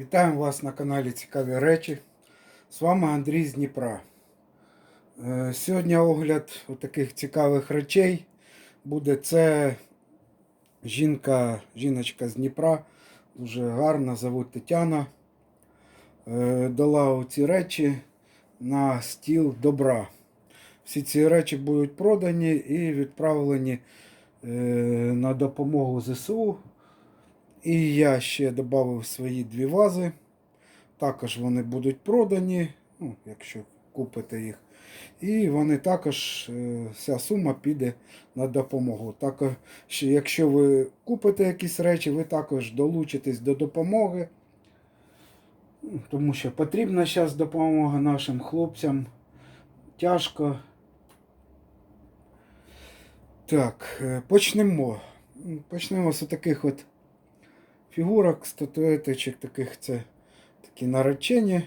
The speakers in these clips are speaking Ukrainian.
Вітаємо вас на каналі Цікаві речі. З вами Андрій з Дніпра. Е, Сьогодні огляд таких цікавих речей буде. Це жінка, жіночка з Дніпра, дуже гарна, зовуть Тетяна. Е, Дала оці речі на стіл добра. Всі ці речі будуть продані і відправлені е, на допомогу ЗСУ. І я ще додав свої дві вази. Також вони будуть продані, ну, якщо купите їх. І вони також, е, вся сума піде на допомогу. Також, ще якщо ви купите якісь речі, ви також долучитесь до допомоги. Тому що потрібна зараз допомога нашим хлопцям. Тяжко. Так, е, почнемо. Почнемо з таких от фігурок, статуеточок таких це такі наречені.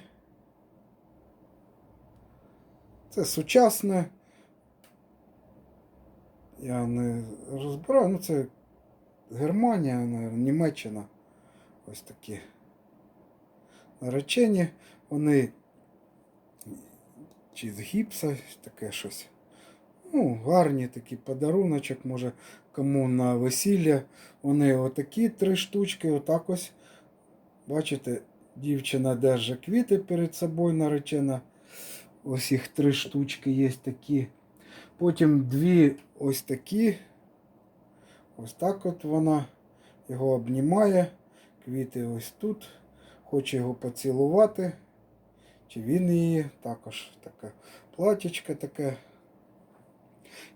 Це сучасне. Я не розбираю, ну це Германія, наверно, Німеччина. Ось такі наречені. Вони чи з гіпса, таке щось. Ну, гарні такі подаруночок, може кому на весілля. Вони отакі три штучки, отак ось. Бачите, дівчина держить квіти перед собою наречена. Ось їх три штучки є такі. Потім дві ось такі. Ось так от вона його обнімає. Квіти ось тут. Хоче його поцілувати. Чи він її. Також таке платічко таке.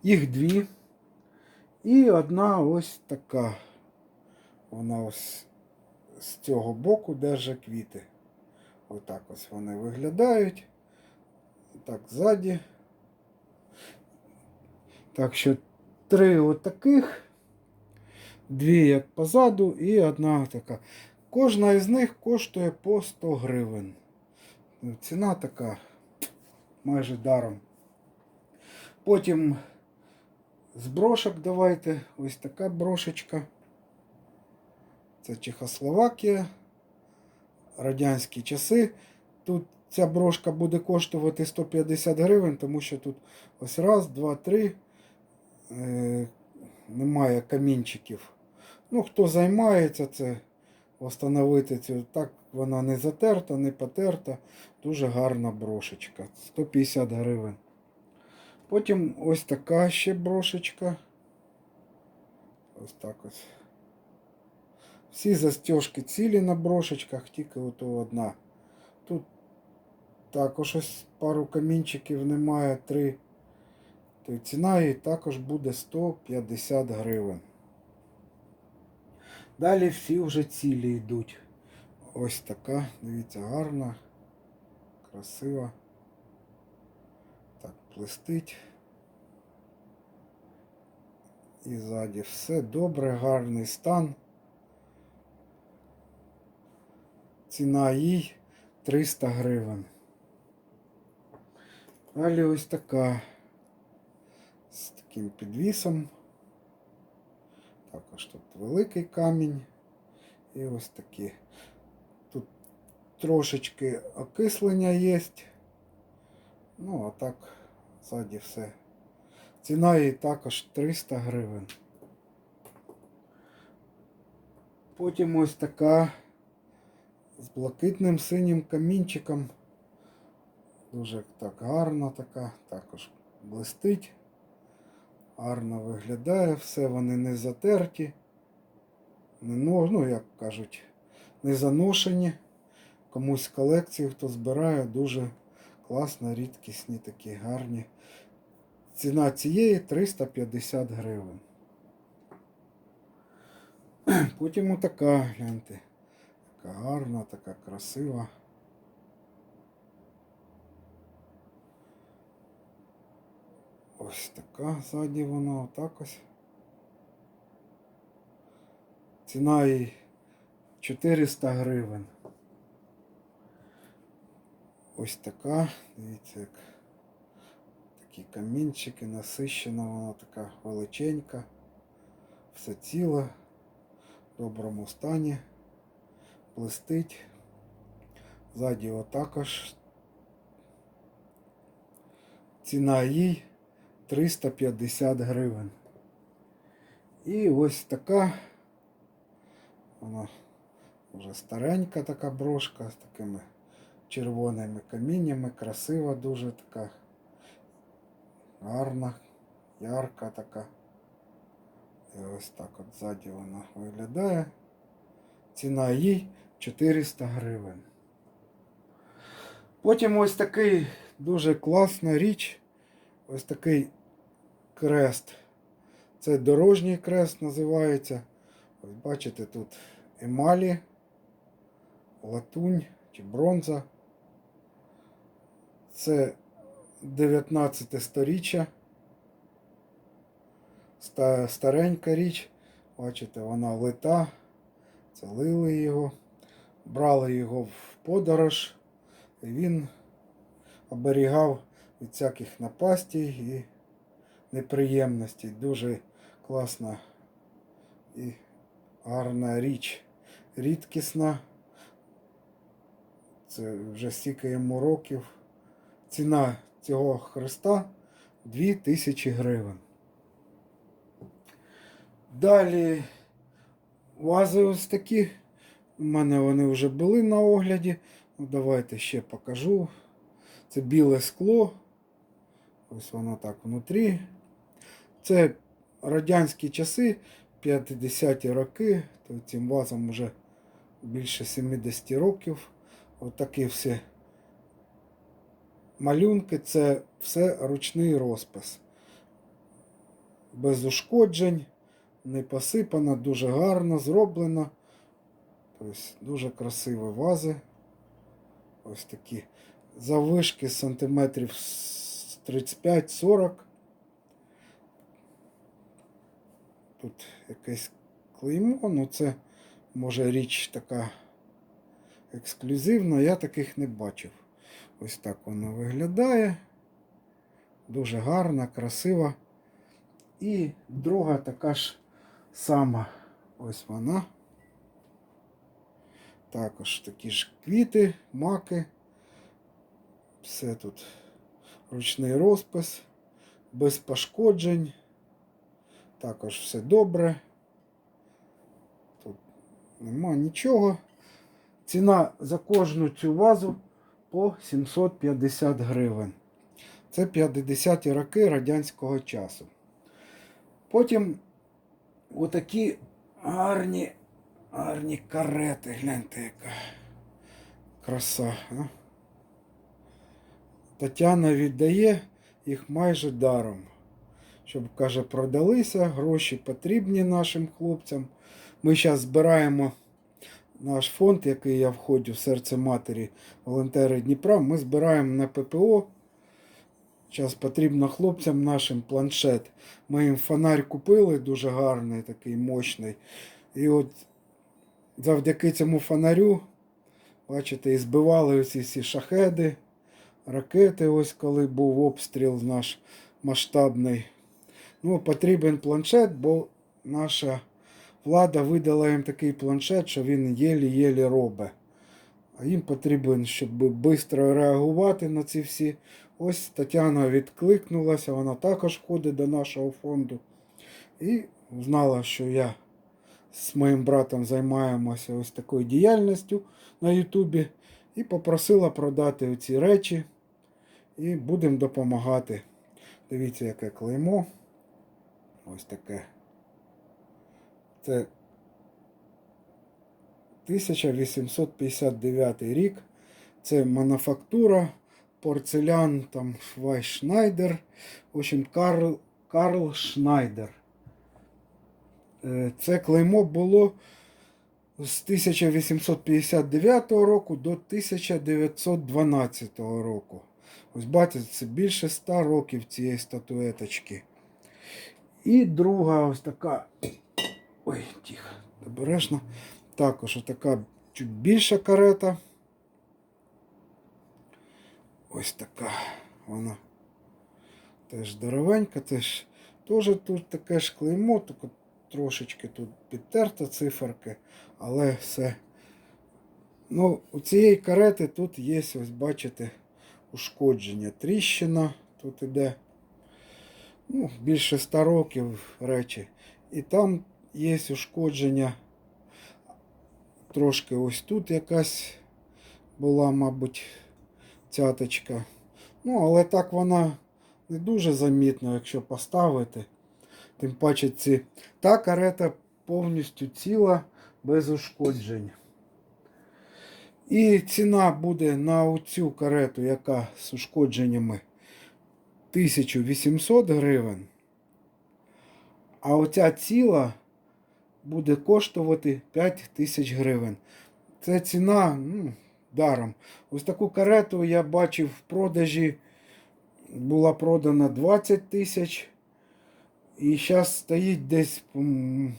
Їх дві. І одна ось така. Вона ось з цього боку держить квіти. Отак ось вони виглядають. Так, ззаді. Так що три отаких, дві як позаду і одна така. Кожна із них коштує по 100 гривень. Ціна така майже даром. Потім з брошок давайте. Ось така брошечка. Це Чехословакія. Радянські часи. Тут ця брошка буде коштувати 150 гривень, тому що тут ось раз, два, три. Е, немає камінчиків. Ну, хто займається це, встановити цю. Так вона не затерта, не потерта. Дуже гарна брошечка. 150 гривень. Потім ось така ще брошечка. Ось так ось. Всі застежки цілі на брошечках, тільки ото одна. Тут також ось пару камінчиків немає, три. То ціна її також буде 150 гривень. Далі всі вже цілі йдуть. Ось така, дивіться, гарна, красива. Так, плестить. І ззаді все добре, гарний стан. Ціна їй 300 гривень. Далі ось така з таким підвісом. Також тут великий камінь. І ось такі. Тут трошечки окислення є. Ну, а так, ззаді все. Ціна її також 300 гривень. Потім ось така з блакитним синім камінчиком. Дуже так гарно така, також блистить. Гарно виглядає, все вони не затерті, не, ну, як кажуть, не заношені. Комусь колекцію, хто збирає, дуже класно, рідкісні такі гарні. Ціна цієї 350 гривень. Потім отака, гляньте. Така гарна, така красива. Ось така ззаді вона, отак ось. Ціна її 400 гривень. Ось така, дивіться, як такі камінчики, насищена вона така величенька, все ціле, в доброму стані, блистить. Ззаді отакож. Ціна їй 350 гривень. І ось така. Вона вже старенька така брошка з такими червоними каміннями, красива дуже така. Гарна, ярка така. І ось так от ззаді вона виглядає. Ціна їй 400 гривень. Потім ось такий дуже класна річ. Ось такий крест. Це дорожній крест називається. Ось бачите, тут емалі, латунь чи бронза. Це 19 сторіччя. Старенька річ. Бачите, вона лита. Це лили його. Брали його в подорож. І він оберігав від всяких напастей і неприємностей. Дуже класна і гарна річ. Рідкісна. Це вже стільки йому років. Ціна цього хреста 2000 гривень. Далі вази ось такі. У мене вони вже були на огляді. Ну, давайте ще покажу. Це біле скло. Ось воно так внутрі. Це радянські часи, 50-ті роки. То цим вазам вже більше 70 років. Отакі всі малюнки. Це все ручний розпис. Без ушкоджень, не посипано, дуже гарно зроблено. Тобто дуже красиві вази. Ось такі завишки сантиметрів 35-40. Тут якесь клеймо, ну це може річ така ексклюзивна, я таких не бачив. Ось так воно виглядає. Дуже гарна, красива. І друга така ж сама. Ось вона. Також такі ж квіти, маки. Все тут ручний розпис, без пошкоджень. Також все добре. Тут нема нічого. Ціна за кожну цю вазу по 750 гривень. Це 50-ті роки радянського часу. Потім отакі гарні, гарні карети. Гляньте, яка краса. А? Тетяна віддає їх майже даром. Щоб, каже, продалися, гроші потрібні нашим хлопцям. Ми зараз збираємо наш фонд, який я входжу в серце матері волонтери Дніпра. Ми збираємо на ППО. Зараз потрібно хлопцям нашим планшет. Ми їм фонарь купили, дуже гарний, такий мощний. І от завдяки цьому фонарю, бачите, і збивали оці всі шахеди, ракети, ось коли був обстріл наш масштабний. Ну, потрібен планшет, бо наша влада видала їм такий планшет, що він єлі-єлі робить. А їм потрібен, щоб швидко реагувати на ці всі. Ось Тетяна відкликнулася, вона також входить до нашого фонду. І знала, що я з моїм братом займаємося ось такою діяльністю на Ютубі. І попросила продати ці речі. І будемо допомагати. Дивіться, яке клеймо. Ось таке. Це 1859 рік. Це мануфактура, порцелян, там Швайшнайдер. В общем, Карл, Карл Шнайдер. Е, Це клеймо було з 1859 року до 1912 року. Ось бачите, це більше 100 років цієї статуеточки. І друга ось така. Ой, тихо, обережно. Також така чуть більша карета. Ось така вона. Теж здоровенька, теж теж тут таке ж клеймо, тільки трошечки тут підтерта циферки, але все Ну, у цієї карети тут є, ось бачите, ушкодження. Тріщина тут іде. Ну, більше 100 років речі. І там є ушкодження. Трошки ось тут якась була, мабуть, цяточка. Ну, але так вона не дуже замітна, якщо поставити. Тим паче ці. Та карета повністю ціла без ушкоджень. І ціна буде на цю карету, яка з ушкодженнями 1800 гривень. А оця ціла буде коштувати 5000 гривень. Це ціна ну, даром. Ось таку карету я бачив в продажі. Була продана 20 тисяч. І зараз стоїть десь,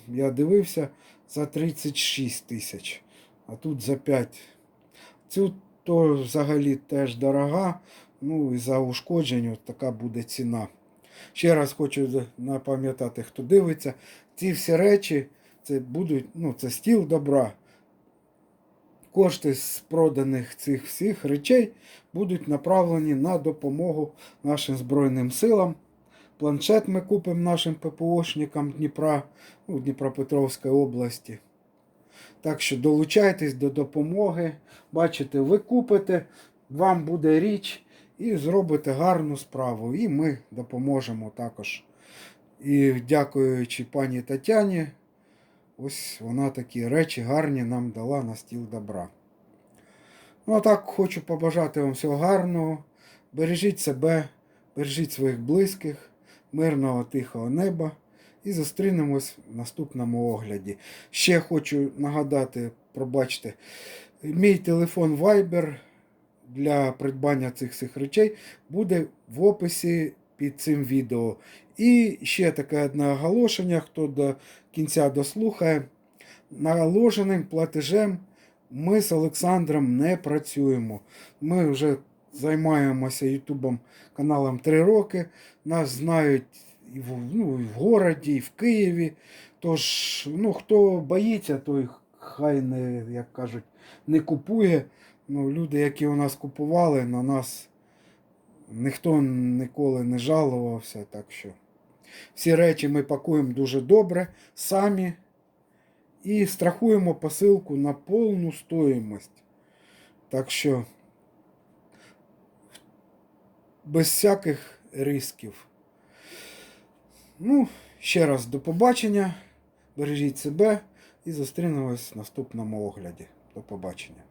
я дивився, за 36 тисяч. А тут за 5. Цю то взагалі теж дорога. Ну і за ушкодження така буде ціна. Ще раз хочу напам'ятати, хто дивиться, ці всі речі це будуть, ну, це стіл добра. Кошти з проданих цих всіх речей будуть направлені на допомогу нашим Збройним силам. Планшет ми купимо нашим ППОшникам Дніпра, ну, Дніпропетровської області. Так що долучайтесь до допомоги. Бачите, ви купите, вам буде річ і зробите гарну справу. І ми допоможемо також. І дякуючи пані Тетяні, ось вона такі речі гарні нам дала на стіл добра. Ну а так хочу побажати вам всього гарного. Бережіть себе, бережіть своїх близьких, мирного тихого неба. І зустрінемось в наступному огляді. Ще хочу нагадати, пробачте, мій телефон Viber для придбання цих всіх речей буде в описі під цим відео. І ще таке одне оголошення, хто до кінця дослухає. Наложеним платежем ми з Олександром не працюємо. Ми вже займаємося Ютубом каналом 3 роки. Нас знають і в, ну, і в городі, і в Києві. Тож, ну, хто боїться, той хай не, як кажуть, не купує. Ну, люди, які у нас купували, на нас ніхто ніколи не жалувався. Так що всі речі ми пакуємо дуже добре самі і страхуємо посилку на повну стоїмость. Так що без всяких рисків. Ну, ще раз до побачення. Бережіть себе і зустрінемось в наступному огляді. До побачення.